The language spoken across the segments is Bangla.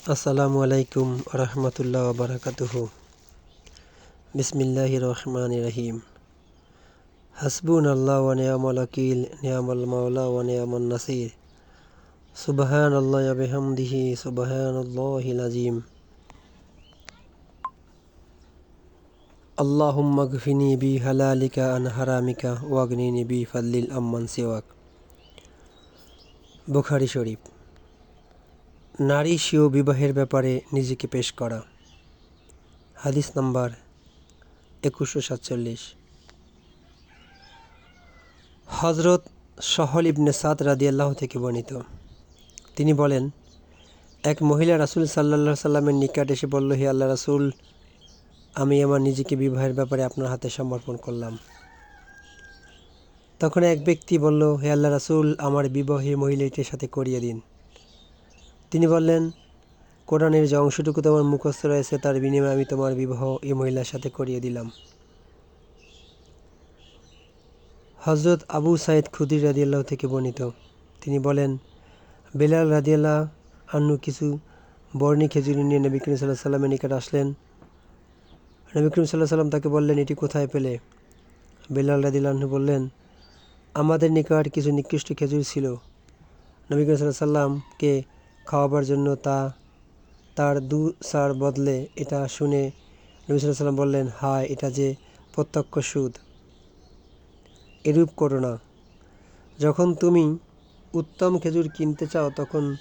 আসসালামু আলাইকুম রহমতুল্লাহ বারাকাতুহ বিসমিল্লাহ রহমান রহিম হাসবুন আল্লাহ ওয়া নিয়ামল আকিল নিয়ামল মাওলা ওয়া নিয়ামন নাসির সুবহান আল্লাহ বিহামদিহি সুবহান আল্লাহিল আজিম আল্লাহুম্মা গফিনি বি হালালিকা আন হারামিকা ওয়াগনিনি বি ফাল্লিল আম্মান সিওয়াক বুখারি শরীফ নারী স্বীয় বিবাহের ব্যাপারে নিজেকে পেশ করা। হাদিস নাম্বার একুশশো সাতচল্লিশ। হজরত সহল ইবনে সাদ রাদিয়াল্লাহ থেকে বর্ণিত। তিনি বলেন, এক মহিলা রাসুল সাল্লা সাল্লামের নিকট এসে বলল, হে আল্লাহ রাসুল, আমি আমার নিজেকে বিবাহের ব্যাপারে আপনার হাতে সমর্পণ করলাম। তখন এক ব্যক্তি বলল, হে আল্লাহ রাসুল, আমার বিবাহী মহিলাটির সাথে করিয়ে দিন। তিনি বললেন, কোরআনের যে অংশটুকু তোমার মুখস্থ রয়েছে, তার বিনিময়ে আমি তোমার বিবাহ এই মহিলার সাথে করিয়ে দিলাম। হজরত আবু সাইদ খুদির রাদিয়াল্লাহ থেকে বর্ণিত। তিনি বলেন, বেলাল রাদিয়াল্লাহ আন্নু কিছু বর্ণি খেজুরি নিয়ে নবী করিম সাল্লাহ সাল্লামের নিকট আসলেন। নবী করিম সাল্লাহ সাল্লাম তাকে বললেন, এটি কোথায় পেলে? বেলাল রাদিল্লাহ্ন বললেন, আমাদের নিকট কিছু নিকৃষ্ট খেজুর ছিল। নবী করিম সাল্লাহ সাল্লামকে খাওয়াবার জন্য তা, তার দু সার বদলে এটা শুনে নবী বললেন, হায়, এটা যে প্রত্যক্ষ সুদ। এরূপ করো না। যখন তুমি উত্তম খেজুর কিনতে চাও, তখন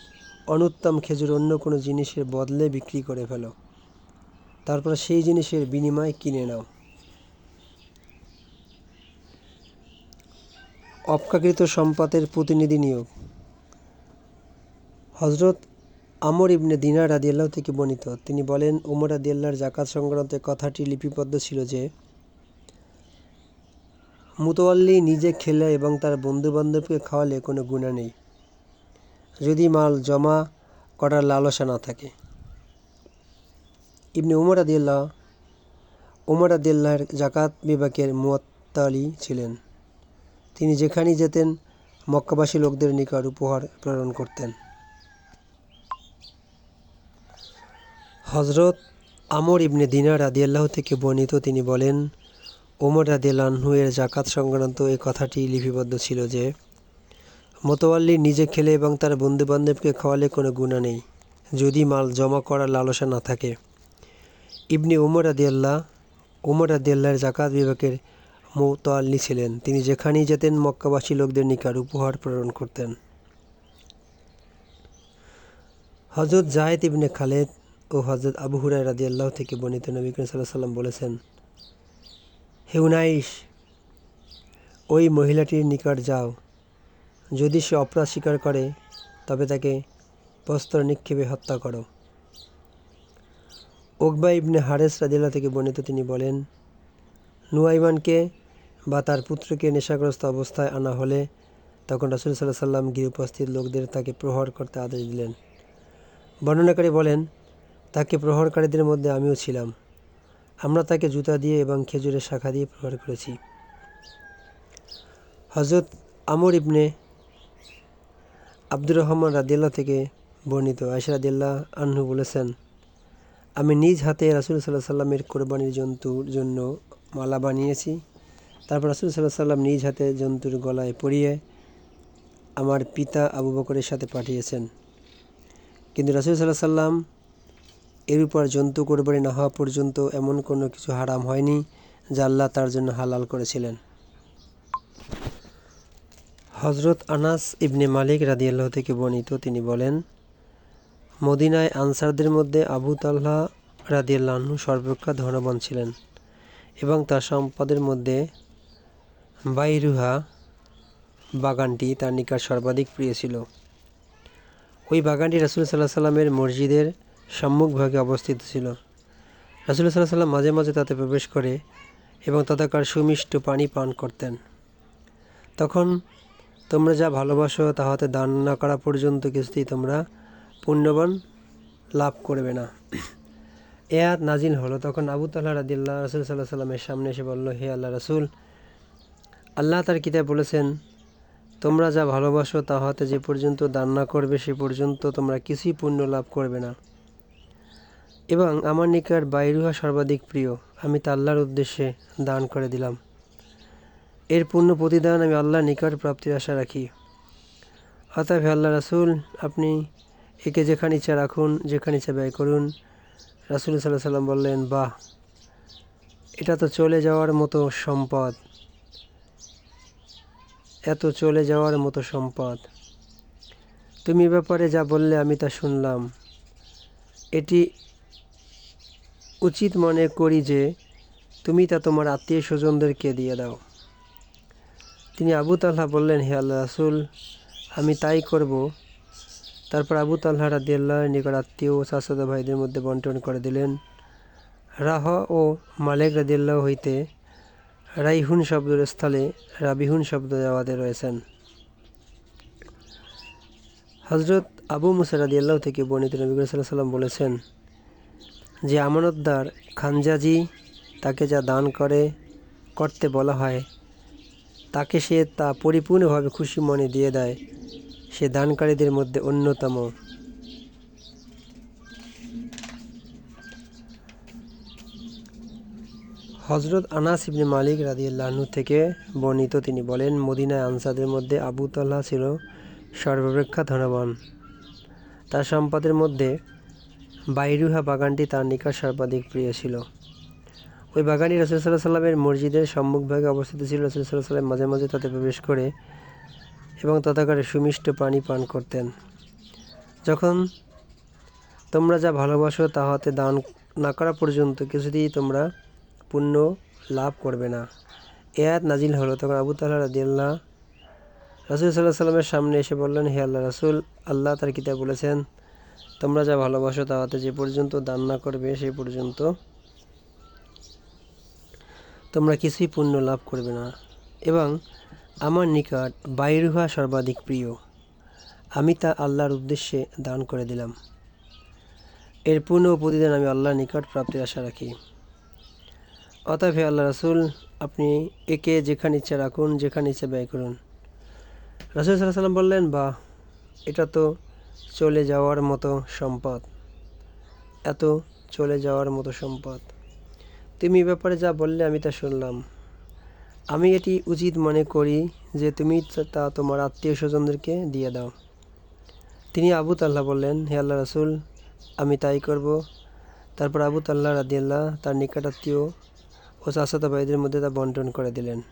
অনুত্তম খেজুর অন্য কোনো জিনিসের বদলে বিক্রি করে ফেলো। তারপর সেই জিনিসের বিনিময় কিনে নাও। অপকাকৃত সম্পদের প্রতিনিধি নিয়োগ। হজরত আমর ইবনে দিনার রাদিয়াল্লাহ থেকে বর্ণিত। তিনি বলেন, উমর রাদিয়াল্লাহর জাকাত সংক্রান্ত কথাটি লিপিবদ্ধ ছিল যে মুতোয়াল্লি নিজে খেলে এবং তার বন্ধুবান্ধবকে খাওয়ালে কোনো গুণা নেই, যদি মাল জমা করার লালসা না থাকে। ইবনে উমর আদিয়াল্লাহ উমর আদিয়াল্লাহর জাকাত বিভাগের মুয়াত্তালি ছিলেন। তিনি যেখানেই যেতেন, মক্কাবাসী লোকদের নিকট উপহার প্রেরণ করতেন। হজরত আমর ইবনে দিনার রাদিয়াল্লাহ থেকে বর্ণিত তিনি বলেন, ওমর রাদিয়াল্লাহু এর জাকাত সংক্রান্ত এই কথাটি লিপিবদ্ধ ছিল যে মোতোয়াল্লি নিজে খেলে এবং তার বন্ধুবান্ধবকে খাওয়ালে কোনো গুণা নেই, যদি মাল জমা করার লালসা না থাকে। ইবনে উমর আদিয়াল্লাহ উমর আদিয়াল্লাহর জাকাত বিভাগের মোতাল্লি ছিলেন। তিনি যেখানেই যেতেন, মক্কাবাসী লোকদের নিকার উপহার প্রেরণ করতেন। হজরত জাহেদ ইবনে খালেদ ও হজরত আবু হুরাই রাদি আল্লাহ থেকে বর্ণিত নবী করিম সাল্লাহ সাল্লাম বলেছেন হেউনাইশ ওই মহিলাটির নিকট যাও। যদি সে অপরাধ স্বীকার করে, তবে তাকে বস্ত্র নিক্ষেপে হত্যা করো। ওকবা ইবনে হারেস রাদিল্লা থেকে বর্ণিত তিনি বলেন, নুয়াইমানকে বা তার পুত্রকে নেশাগ্রস্ত অবস্থায় আনা হলে তখন রাসুল সাল্লাহ সাল্লাম গিয়ে উপস্থিত লোকদের তাকে প্রহর করতে আদেশ দিলেন। বর্ণনাকারী বলেন তাকে প্রহরকারীদের মধ্যে আমিও ছিলাম। আমরা তাকে জুতা দিয়ে এবং খেজুরের শাখা দিয়ে প্রহার করেছি। হজরত আমর ইবনে আব্দুর রহমান রাদিল্লা থেকে বর্ণিত আয়সা রাদিল্লাহ আহ্নু বলেছেন, আমি নিজ হাতে রাসুল সাল্লাহ সাল্লামের কোরবানির জন্তুর জন্য মালা বানিয়েছি। তারপর রাসুল সাল্লাহ সাল্লাম নিজ হাতে জন্তুর গলায় পরিয়ে আমার পিতা আবু বকরের সাথে পাঠিয়েছেন। কিন্তু রাসুল সাল্লাহ সাল্লাম এর উপর জন্তু কোরবানি না হওয়া পর্যন্ত এমন কোনো কিছু হারাম হয়নি, যা আল্লাহ তার জন্য হালাল করেছিলেন। হজরত আনাস ইবনে মালিক রাদিয়াল্লাহ থেকে বর্ণিত তিনি বলেন, মদিনায় আনসারদের মধ্যে আবু তাল্লাহ রাদিয়াল্লাহ্ন সর্বাপেক্ষা ধনবান ছিলেন এবং তার সম্পদের মধ্যে বাইরুহা বাগানটি তার নিকট সর্বাধিক প্রিয় ছিল। ওই বাগানটি রাসুল সাল্লাহ সাল্লামের মসজিদের সম্মুখভাগে অবস্থিত ছিল। রাসুল সাল্লাহ সাল্লাম মাঝে মাঝে তাতে প্রবেশ করে এবং তথাকার সুমিষ্ট পানি পান করতেন। তখন, তোমরা যা ভালোবাসো তাহাতে দান না করা পর্যন্ত কিছুতেই তোমরা পুণ্যবান লাভ করবে না। এ আয়াত নাজিল হলো তখন আবু তাল্লাহ রাদিল্লাহ রসুল সাল্লাহ সাল্লামের সামনে এসে বলল, হে আল্লাহ রসুল, আল্লাহ তার কিতাব বলেছেন, তোমরা যা ভালোবাসো তাহাতে যে পর্যন্ত দান না করবে, সে পর্যন্ত তোমরা কিছুই পুণ্য লাভ করবে না। এবং আমার নিকট বাইরুহা সর্বাধিক প্রিয়। আমি তা আল্লাহর উদ্দেশ্যে দান করে দিলাম। এর পূর্ণ প্রতিদান আমি আল্লাহর নিকট প্রাপ্তির আশা রাখি। অতএব আল্লাহ রাসুল, আপনি একে যেখানে ইচ্ছা রাখুন, যেখানে ইচ্ছা ব্যয় করুন, রাসুল সাল্লাহ সাল্লাম বললেন, বাহ, এটা তো চলে যাওয়ার মতো সম্পদ। এত চলে যাওয়ার মতো সম্পদ। তুমি ব্যাপারে যা বললে আমি তা শুনলাম। এটি উচিত মনে করি যে তুমি তা তোমার আত্মীয় স্বজনদেরকে দিয়ে দাও। তিনি আবু তাল্লাহ বললেন, হে আল্লাহ রাসুল, আমি তাই করব। তারপর আবু তাল্লাহ রাদিয়াল্লাহ নিকট আত্মীয় ও চাচাদা ভাইদের মধ্যে বন্টন করে দিলেন। রাহ ও মালেক রাদিয়াল্লাহ হইতে রাইহুন শব্দের স্থলে রাবিহুন শব্দ দেওয়াতে রয়েছেন। হজরত আবু মুসা রাদিয়াল্লাহ থেকে বর্ণিত নবী সাল্লাম বলেছেন যে আমানতদার খানজাজি তাকে যা দান করে, করতে বলা হয়, তাকে সে তা পরিপূর্ণভাবে খুশি মনে দিয়ে দেয়। সে দানকারীদের মধ্যে অন্যতম। হজরত আনাস ইবনে মালিক রাদিয়াল্লাহনু থেকে বর্ণিত তিনি বলেন, মদিনায় আনসাদের মধ্যে আবু তাল্লাহ ছিল সর্বাপেক্ষা ধনবান। তার সম্পদের মধ্যে বাইরুহা বাগানটি তার নিকট সর্বাধিক প্রিয় ছিল। ওই বাগানটি রসুল সাল্লাহ সাল্লামের মসজিদের সম্মুখভাগে অবস্থিত ছিল। রসুল সাল্লাহ সাল্লাম মাঝে মাঝে তাতে প্রবেশ করে এবং তথাকারে সুমিষ্ট পানি পান করতেন। যখন তোমরা যা ভালোবাসো তা হতে দান না করা পর্যন্ত কিছুতেই তোমরা পুণ্য লাভ করবে না। এ আয়াত নাজিল হলো তখন আবু তাল্লাহ রাদিয়াল্লাহ রাসুল সাল্লাহ সাল্লামের সামনে এসে বললেন, হে আল্লাহ রাসুল, আল্লাহ তার কিতাব বলেছেন তোমরা যা ভালোবাসো তা হতে যে পর্যন্ত দান না করবে, সেই পর্যন্ত তোমরা কিছুই পুণ্য লাভ করবে না। এবং আমার নিকট বাইরুহা সর্বাধিক প্রিয়। আমি তা আল্লাহর উদ্দেশ্যে দান করে দিলাম। এর পূর্ণ প্রতিদান আমি আল্লাহর নিকট প্রাপ্তির আশা রাখি। অতএব হে আল্লাহ রাসুল, আপনি একে যেখানে ইচ্ছা রাখুন, যেখানে ইচ্ছা ব্যয় করুন। রাসুল সাল্লাম বললেন বা এটা তো চলে যাওয়ার মতো সম্পদ। এত চলে যাওয়ার মতো সম্পদ। তুমি ব্যাপারে যা বললে আমি তা শুনলাম। আমি এটি উচিত মনে করি যে তুমি তা তোমার আত্মীয় স্বজনদেরকে দিয়ে দাও। তিনি আবু তাল্লাহ বললেন, হে আল্লাহ রাসুল, আমি তাই করব। তারপর আবু তাল্লাহ রাদিয়াল্লাহ তার নিকটাত্মীয় ও চাচাতো ভাইদের মধ্যে তা বন্টন করে দিলেন।